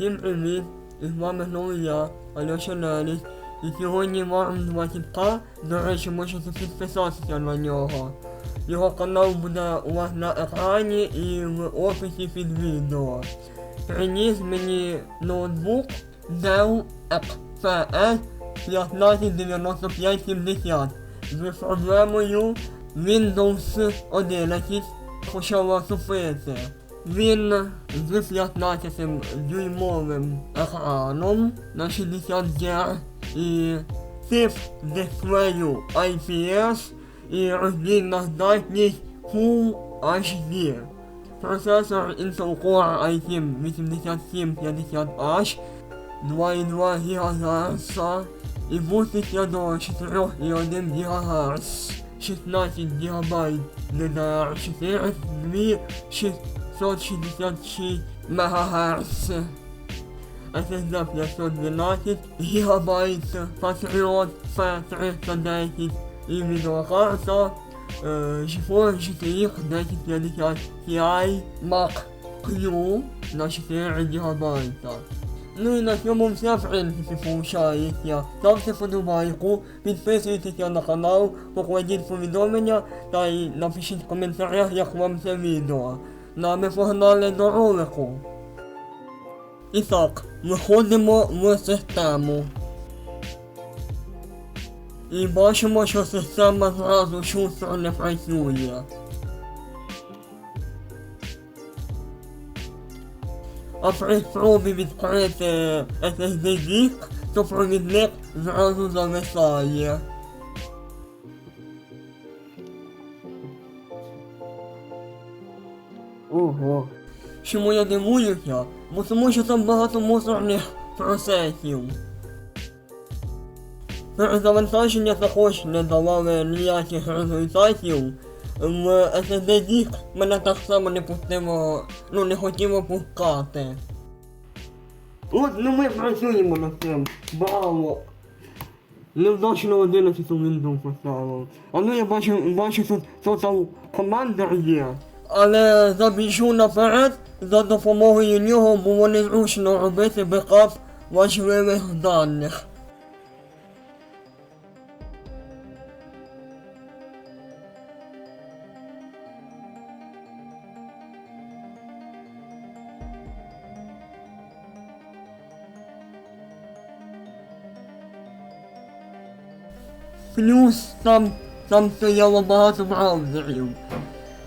Всім привіт! І з вами знову я, Альоша Неліс. І сьогодні вам 20к, до речі, можете підписатися на нього. Його канал буде у вас на екрані і в описі під відео. Приніс мені ноутбук Dell XPS 159570 з проблемою Windows 11 почав тупити. Він з 15 дюймовим екраном на 60 Гц і тип дисплею IPS і роздільна здатність Full HD. Процесор Intel Core i7 8750H 2,2 ГГц і буститься до 4,1 ГГц. 16 ГБ DDR4, 2666 МГц. SSD 512 ГБ, Patriot P310 і відеокарта GeForce GTX 1050 Ti Max Q на 4 ГБ. Ну і на цьому все в принципі получається. Ставте подобайку, підписуйтеся на канал, покладіть повідомлення та напишіть в коментарях, як вам це відео. А погнали до ролику. І так, виходимо в систему. І бачимо, що система зразу шустро не працює. А при спробі відкрити SSD диск, то провідник зразу зависає. Чому я дивуюся? Бо тому що там багато мусорних процесів. Перезавантаження також не давали ніяких результатів. В SSD диск мене так само не пустило, ну не хотіло пускати. От, ну ми працюємо над цим. Браво! Невдачно 11 Windows поставив. А ну я бачу, бачу тут Total Commander є. Але забіжу наперед, за допомогою нього було незручно робити бекап важливих даних. Плюс там, там стояло багато браузерів.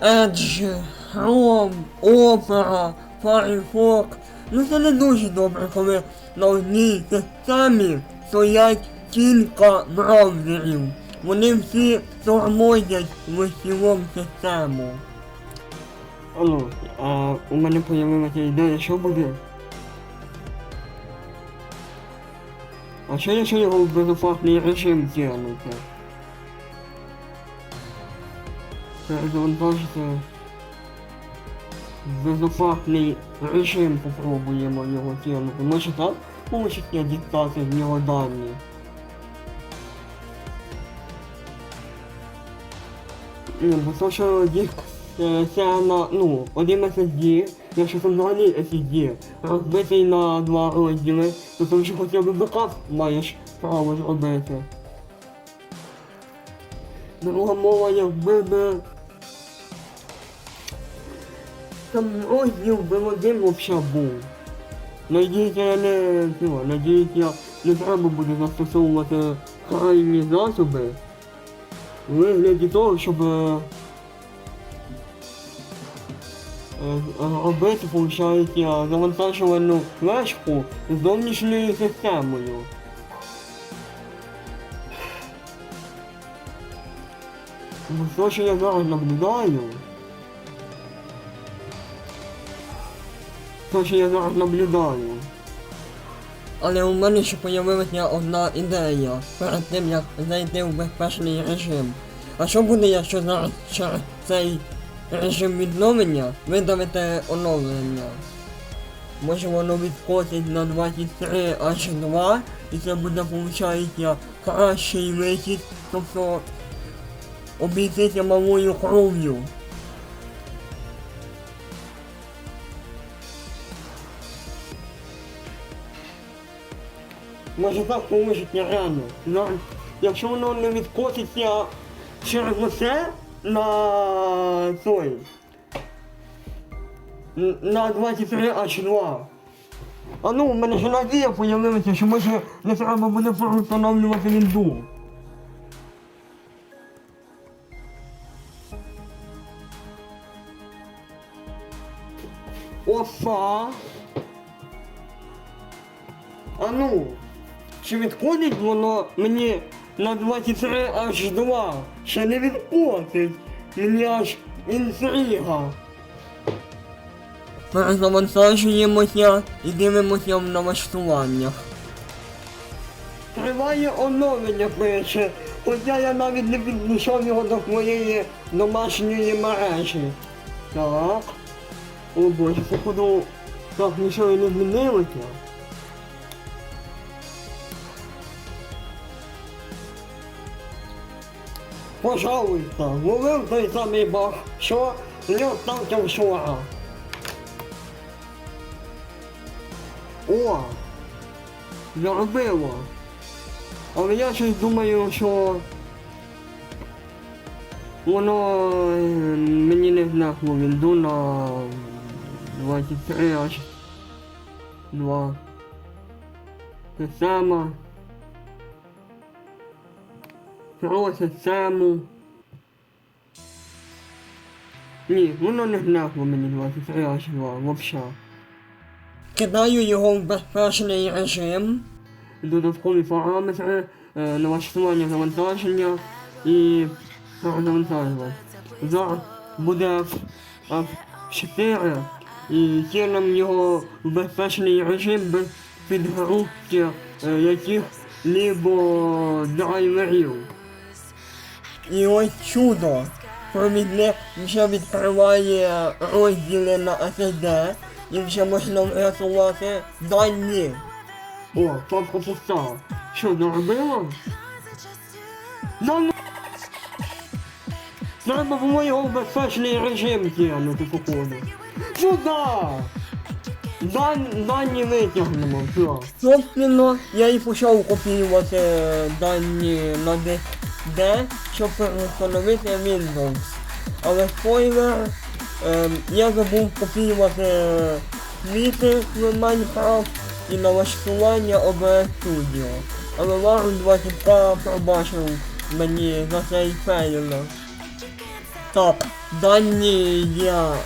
Edge, Chrome, Opera, Firefox. Ну це не дуже добре, коли на одній системі стоять кілька браузерів. Вони всі тормозять в цілому систему. Алло, а у мене появилася ідея, що буде? А що якщо його в безопасний режим тягнути? В безопасний режим попробуємо його тягнути. Може так получиться дістати з нього дані? Ну, бо то, що диск е, це на, ну, один SSD, якщо це взагалі SSD, розбитий на два розділи, то ти вже хоча б бекап маєш право зробити. Друга мова якби би... Там розділ би один взагалі був. Надіюся, я не... Ну, надіюся, я не треба буде застосовувати крайні засоби. У вигляді того, щоб е, е, робити, виходить, завантажувальну флешку з зовнішньою системою. То, що я зараз наблюдаю, то, що я зараз наблюдаю. Але у мене ще появилася одна ідея перед тим як зайти в безпечний режим. А що буде, якщо зараз через цей режим відновлення видавите оновлення? Може воно відкотить на 23 аж 2 і це буде виходить кращий вихід, тобто обійтися малою кров'ю. Може поможуть реально. На, якщо воно не відкотиться через оце на той. На 23 H2. А ну, в мене ж надія появилася, що може не треба буде встановлювати вінду. Опа. А ну, чи відходить воно мені на 23 аж 2? Ще не відходить. Мені аж інтрига. Перезавантажуємося і дивимося в налаштуваннях. Триває оновлення пише, хоча я навіть не підійшов його до моєї домашньої мережі. Так. О боже, походу так нічого і не змінилося. Пожалуйста, ловив той самий баг, що льот там вчора. О! Заробило. Але я щось думаю, що воно е, мені не знакло, він йду на 23 аж 2. Те саме. Про систему. Ні, воно не знакло мені 23 аж 2, взагалі. Кидаю його в безпечний режим. Додаткові параметри, е, налаштування завантаження і завантажувати. Зараз буде F4 і кинемо його в безпечний режим без підгрузки е, яких-либо драйверів. І ось чудо. Провідник вже відкриває розділи на SSD і вже можна врятувати дані. О, папка пуста. Що, доробила? Да ну... Треба було його в безпечний режим кинути, походу. Сюда! Дан, дані витягнемо, все. Собственно, я і почав копіювати дані на диск D, щоб встановити Windows. Але спойлер, ем, я забув копіювати квіти в Minecraft і налаштування OBS Studio. Але Вару 22 пробачив мені за цей фейл. Так, дані я е,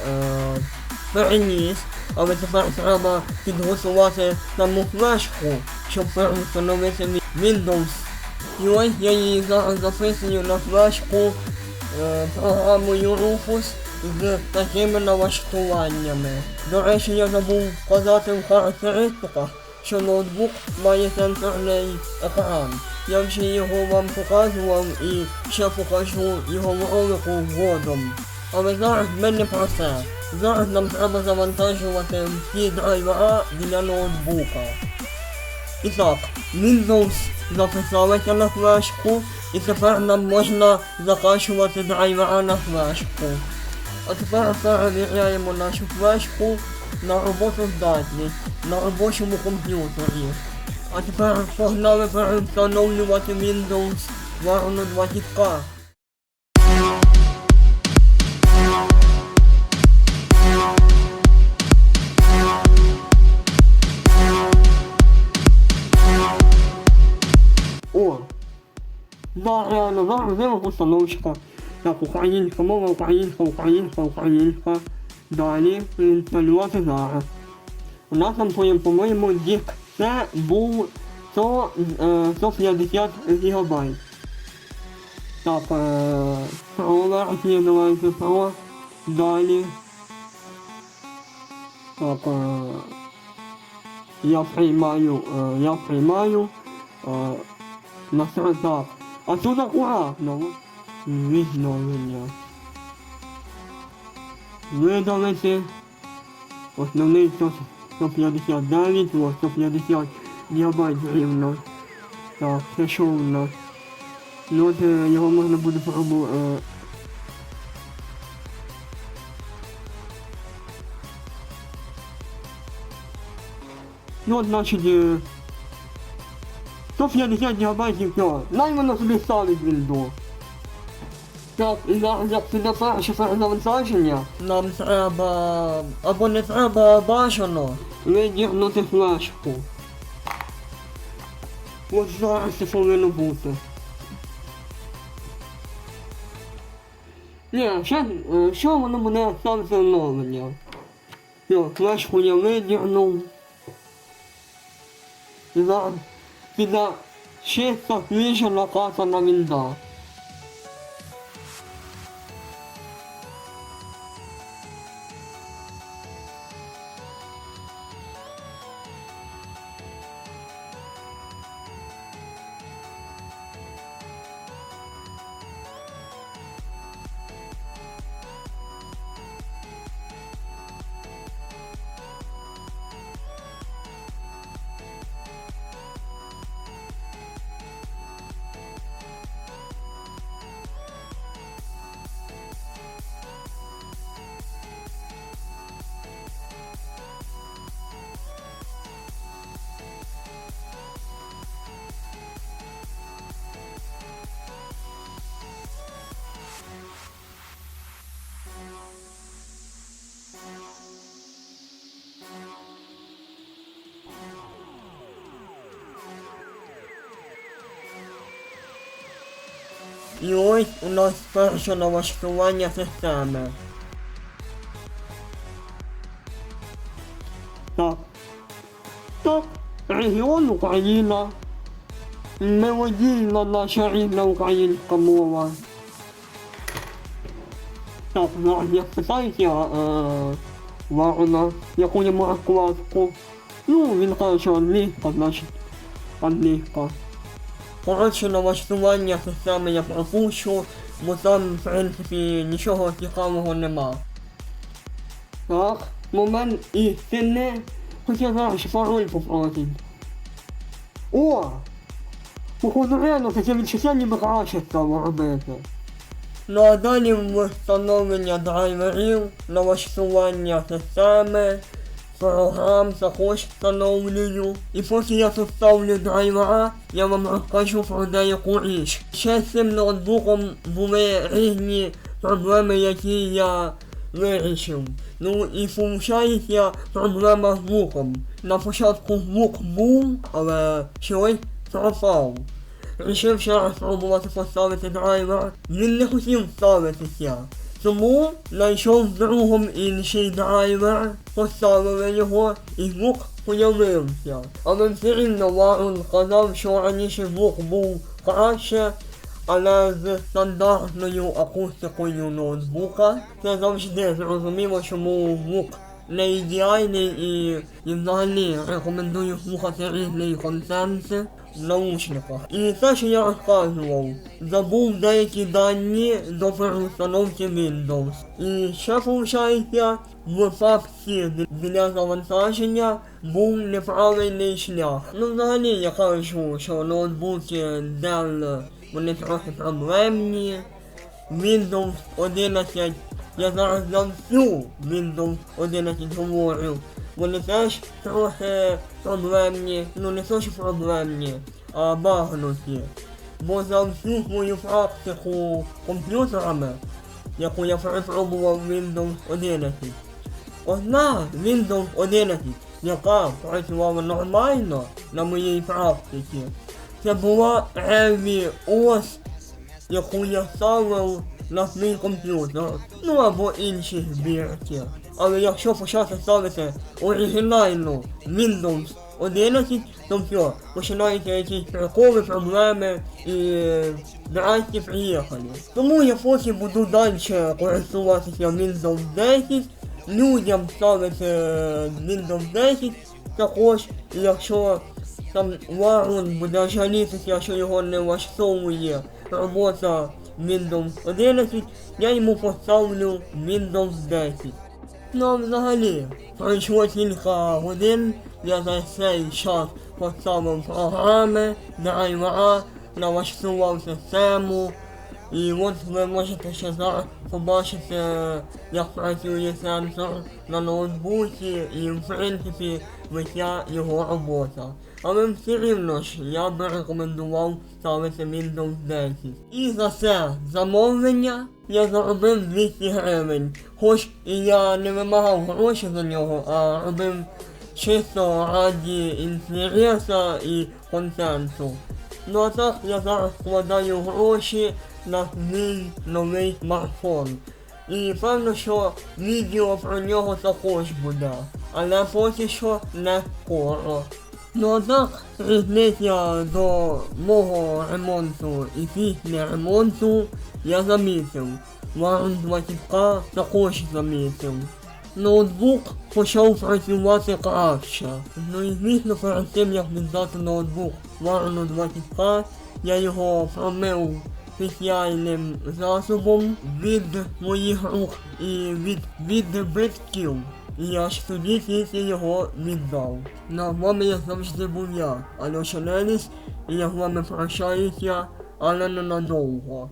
переніс, але тепер треба підготувати саму флешку, щоб встановити Windows. І ось я її зараз записую на флешку е, програмою Rufus з такими налаштуваннями. До речі, я забув вказати в характеристиках, що ноутбук має сенсорний екран. Я вже його вам показував і ще покажу його в ролику згодом. Але зараз ми не про це. Зараз нам треба завантажувати всі драйвера для ноутбука. І так, Windows записалася на флешку і тепер нам можна закачувати драйвера на флешку. А тепер перевіряємо нашу флешку на роботу здатність на робочому комп'ютері. А тепер погнали перевстановлювати Windows в Varno 20K. Да, реально, зараз зима постановочка. Так, українська мова, українська, українська, українська. Далі інсталювати зараз. У нас там, по- по-моєму, диск це був 100, е, 150 гігабайт. Так, е, про версія давайте про. Далі. Так, е, я приймаю, е, я приймаю. Е, на так. А тут акуратно. Відновлення. Видалити. Основний 100 159, о, 150 гігабайт рівно. Так, це що у нас? Ну от е, його можна буде пробувати. Е, ну от значить. Е, 150 гігабайтів цього. Най воно собі ставить вільду. Так, і зараз як піде перше перезавантаження, нам треба, або не треба а бажано, видірнути флешку. Ось зараз це повинно бути. Ні, ще, що воно буде ставити оновлення. Все, флешку я видірнув. І зараз піде чисто свіжа накатана вінда. І ось у нас перше налаштування системи. Так. Так, регіон Україна. Мелодійна наша рідна українська мова. Так, зараз я спитаюся е, Варона, яку йому розкладку. Ну, він каже, що англійська, значить англійська. Коротше, налаштування системи я пропущу, бо там, в принципі, нічого цікавого нема. Так, момент істини. Хоча зараз пароль попросить. О! Походу реально таке відчуття ніби краще стало робити. Ну а далі встановлення драйверів, налаштування системи, програм також встановлюю. І поки я тут ставлю драйвера, я вам розкажу про деяку річ. Ще з цим ноутбуком були різні проблеми, які я вирішив. Ну і виходить проблема з звуком. На початку звук був, але щось пропав. Рішив ще раз спробувати поставити драйвер. Він не хотів ставитися. Тому знайшов з другом інший драйвер, поставили його і звук появився. Але все рівно Варун сказав, що раніше звук був краще, але з стандартною акустикою ноутбука це завжди зрозуміло, чому звук не ідеальний і, і взагалі рекомендую слухати різний контент в наушниках. І те, що я розказував, забув деякі дані до переустановки Windows. І ще виходить, в папці для завантаження був неправильний шлях. Ну взагалі я кажу, що ноутбуки Dell, вони трохи проблемні. Windows 11, я зараз за всю Windows 11 говорю. Вони теж трохи проблемні, ну не то що проблемні, а багнуті. Бо за всю свою практику комп'ютерами, яку я перепробував Windows 11, одна Windows 11, яка працювала нормально на моїй практиці, це була Heavy OS яку я ставив на свій комп'ютер, ну або інші збірки. Але якщо почати ставити оригінальну Windows 11, то все, починаються якісь приколи, проблеми і здрасті приїхали. Тому я поки буду далі користуватися Windows 10, людям ставити Windows 10 також, якщо там Варун буде жалітися, що його не влаштовує робота Windows 11, я йому поставлю Windows 10. Ну взагалі, пройшло кілька годин, я за цей час поставив програми, драйвера, налаштував систему. І от ви можете ще зараз побачити, як працює сенсор на ноутбуці і в принципі вся його робота. але все рівно ж я би рекомендував ставити Windows 10. І за це замовлення я заробив 200 гривень. Хоч і я не вимагав гроші за нього, а робив чисто раді інтересу і контенту. Ну а так я зараз вкладаю гроші на свій новий смартфон. І певно, що відео про нього також буде, але поки що не скоро. Ну а так, різниця до мого ремонту і після ремонту я замітив. Варн 20К також замітив. Ноутбук почав працювати краще. Ну і звісно, перед тим як віддати ноутбук Варну 20К, я його промив спеціальним засобом від моїх рук і від відбитків. І аж тоді тільки його віддав. На вами я завжди був я, Альоша Леліс, і я з вами прощаюся, але ненадовго.